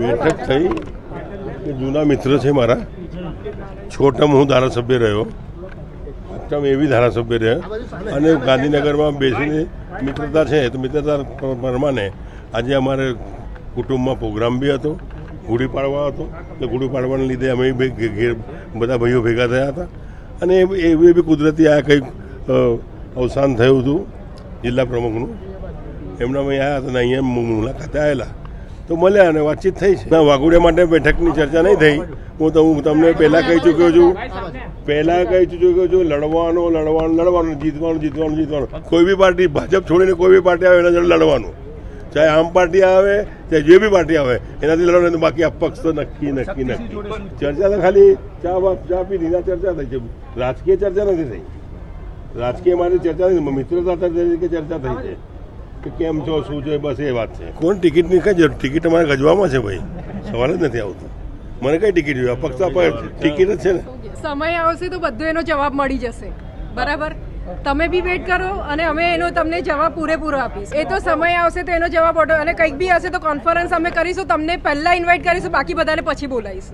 બેઠક થઈ કે જૂના મિત્ર છે મારા. છોટમ હું ધારાસભ્ય રહ્યો. અષ્ટમ એવી ધારાસભ્ય રહ્યા. અને ગાંધીનગરમાં બેસીને મિત્રતા છે, તો મિત્રતા પ્રમાણે આજે અમારે કુટુંબમાં પ્રોગ્રામ બી હતો, ગુડી પાડવા હતો. એટલે ગુડી પાડવાને લીધે અમે ઘેર બધા ભાઈઓ ભેગા થયા હતા. અને એવી બી કુદરતી આ કંઈક અવસાન થયું હતું જિલ્લા પ્રમુખનું. એમના અમે આવ્યા હતા અને અહીંયા મુલાકાતે આવેલા તો મળ્યા અને વાતચીત થઈ છે. વાઘોડિયા માટે બેઠકની ચર્ચા નહીં થઈ. હું તો હું તમને પહેલાં કહી ચૂક્યો છું. પહેલાં કહી ચૂક્યો છું લડવાનો લડવાનું લડવાનું જીતવાનું જીતવાનું જીતવાનું. કોઈ બી પાર્ટી ભાજપ છોડીને કોઈ બી પાર્ટી આવે એના જોડે લડવાનું. ચાહે આમ પાર્ટી આવે ચાહે જે બી પાર્ટી આવે એનાથી લડવાનું બાકી અપક્ષ તો નક્કી નક્કી નક્કી. ચર્ચા તો ખાલી ચા ચા પી ચર્ચા થઈ છે. રાજકીય ચર્ચા નથી થઈ. રાજકીય મારી ચર્ચા નથી મિત્રતા તરીકે ચર્ચા થઈ છે. કે કેમ છો શું છે બસ એ વાત છે. કોણ ટિકિટની કઈ જરૂર? ટિકિટ અમારે ગજવામાં છે ભાઈ. સવાલ જ નથી આવતો. મને કઈ ટિકિટ જોઈએ? ફક્ત ટિકિટ જ છે ને. સમય આવશે તો બધો એનો જવાબ મળી જશે. બરાબર? તમે બી વેઇટ કરો અને અમે એનો તમને જવાબ પૂરેપૂરો આપીશ. એ તો સમય આવશે તો એનો જવાબ ઓર્ડર અને કંઈક બી હશે તો કોન્ફરન્સ અમે કરીશું તમને પહેલા ઇન્વાઇટ કરીશું બાકી બધાને પછી બોલાવીશું.